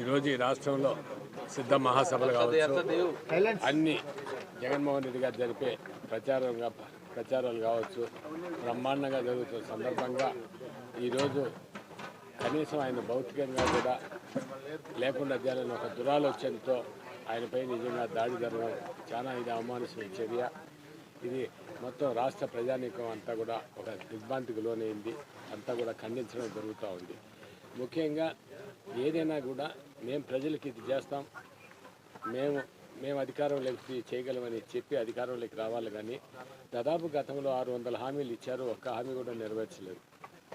ఈరోజు ఈ రాష్ట్రంలో సిద్ధ మహాసభలు కావచ్చు. అన్ని జగన్మోహన్ రెడ్డి గారు జరిపే ప్రచారంగా ప్రచారాలు కావచ్చు బ్రహ్మాండంగా జరుగుతున్న సందర్భంగా ఈరోజు కనీసం ఆయన భౌతికంగా కూడా లేకుండా చేయాలని ఒక దురాలోచనతో ఆయనపై నిజంగా దాడి జరగడం చాలా ఇది అవమానించిన చర్య. ఇది మొత్తం రాష్ట్ర ప్రజానీకం అంతా కూడా ఒక దిగ్భ్రాంతికి లోనైంది. అంతా కూడా ఖండించడం జరుగుతూ ఉంది. ముఖ్యంగా ఏదైనా కూడా మేము ప్రజలకి ఇది చేస్తాం. మేము మేము అధికారంలోకి చేయగలమని చెప్పి అధికారంలోకి రావాలి కానీ దాదాపు గతంలో ఆరు వందల హామీలు ఇచ్చారు. ఒక్క హామీ కూడా నెరవేర్చలేదు.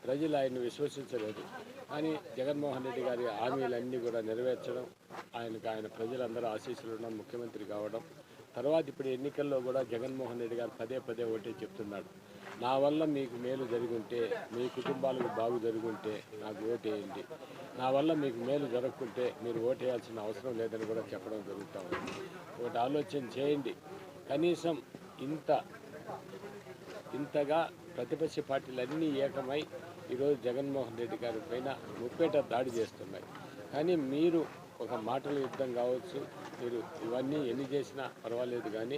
ప్రజలు ఆయన్ని విశ్వసించలేదు. కానీ జగన్మోహన్ రెడ్డి గారి హామీలన్నీ కూడా నెరవేర్చడం ఆయనకు ఆయన ప్రజలందరూ ఆశీస్సులు ఉండడం ముఖ్యమంత్రి కావడం తర్వాత ఇప్పుడు ఎన్నికల్లో కూడా జగన్మోహన్ రెడ్డి గారు పదే పదే ఒకటే చెప్తున్నాడు. నా వల్ల మీకు మేలు జరుగుంటే మీ కుటుంబాలకు బాగు జరుగుంటే నాకు ఓటేయండి. నా వల్ల మీకు మేలు జరగకుంటే మీరు ఓటేయాల్సిన అవసరం లేదని కూడా చెప్పడం జరుగుతూ ఉంది. ఒకటి ఆలోచన చేయండి. కనీసం ఇంత ఇంతగా ప్రతిపక్ష పార్టీలన్నీ ఏకమై ఈరోజు జగన్మోహన్ రెడ్డి గారి పైన ముప్పేట దాడి చేస్తున్నాయి. కానీ మీరు ఒక మాటల యుద్ధం కావచ్చు మీరు ఇవన్నీ ఎన్ని చేసినా పర్వాలేదు కానీ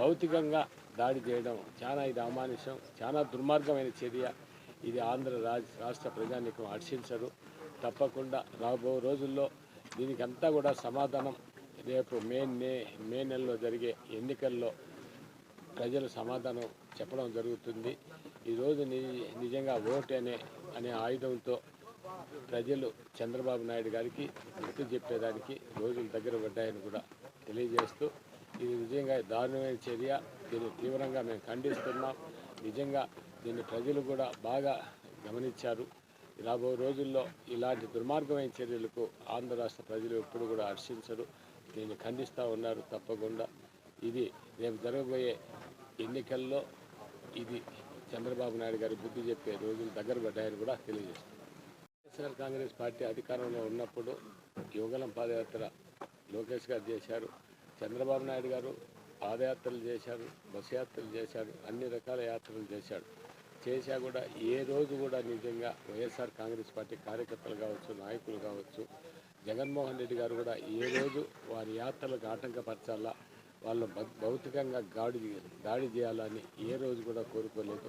భౌతికంగా దాడి చేయడం చాలా ఇది అమానుషం చాలా దుర్మార్గమైన చర్య. ఇది ఆంధ్ర రాజ్ రాష్ట్ర ప్రజానికం హర్షించరు తప్పకుండా రాబో రోజుల్లో దీనికంతా కూడా సమాధానం రేపు మే నే మే నెలలో జరిగే ఎన్నికల్లో ప్రజలు సమాధానం చెప్పడం జరుగుతుంది. ఈరోజు నిజంగా ఓటు అనే అనే ఆయుధంతో ప్రజలు చంద్రబాబు నాయుడు గారికి గుర్తు చెప్పేదానికి రోజులు దగ్గర పడ్డాయని కూడా తెలియజేస్తూ ఇది నిజంగా దారుణమైన చర్య. దీన్ని తీవ్రంగా మేము ఖండిస్తున్నాం. నిజంగా దీన్ని ప్రజలు కూడా బాగా గమనించారు. రాబో రోజుల్లో ఇలాంటి దుర్మార్గమైన చర్యలకు ఆంధ్ర రాష్ట్ర ప్రజలు ఎప్పుడు కూడా హర్షించరు. దీన్ని ఖండిస్తూ ఉన్నారు తప్పకుండా. ఇది రేపు జరగబోయే ఎన్నికల్లో ఇది చంద్రబాబు నాయుడు గారి బుద్ధి చెప్పే రోజులు దగ్గర పడ్డాయని కూడా తెలియజేస్తుంది నేషనల్ కాంగ్రెస్ పార్టీ అధికారంలో ఉన్నప్పుడు యువగలం పాదయాత్ర లోకేష్ గారు చేశారు చంద్రబాబు నాయుడు గారు పాదయాత్రలు చేశారు బస్ యాత్రలు చేశారు అన్ని రకాల యాత్రలు చేశాడు చేశా కూడా ఏ రోజు కూడా నిజంగా వైఎస్ఆర్ కాంగ్రెస్ పార్టీ కార్యకర్తలు కావచ్చు నాయకులు కావచ్చు జగన్మోహన్ రెడ్డి గారు కూడా ఏ రోజు వారి యాత్రలకు ఆటంకపరచాలా వాళ్ళు భౌతికంగా గాడి దాడి చేయాలని ఏ రోజు కూడా కోరుకోలేదు.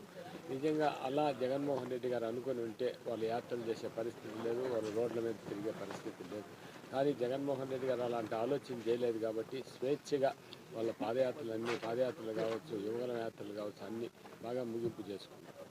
నిజంగా అలా జగన్మోహన్ రెడ్డి గారు అనుకుని ఉంటే వాళ్ళు యాత్రలు చేసే పరిస్థితి లేదు వాళ్ళు రోడ్ల మీద తిరిగే పరిస్థితి లేదు. కానీ జగన్మోహన్ రెడ్డి గారు అలాంటి ఆలోచన చేయలేదు కాబట్టి స్వేచ్ఛగా వాళ్ళ పాదయాత్రలు అన్నీ పాదయాత్రలు కావచ్చు యువగల యాత్రలు కావచ్చు అన్నీ బాగా ముగింపు చేసుకున్నారు.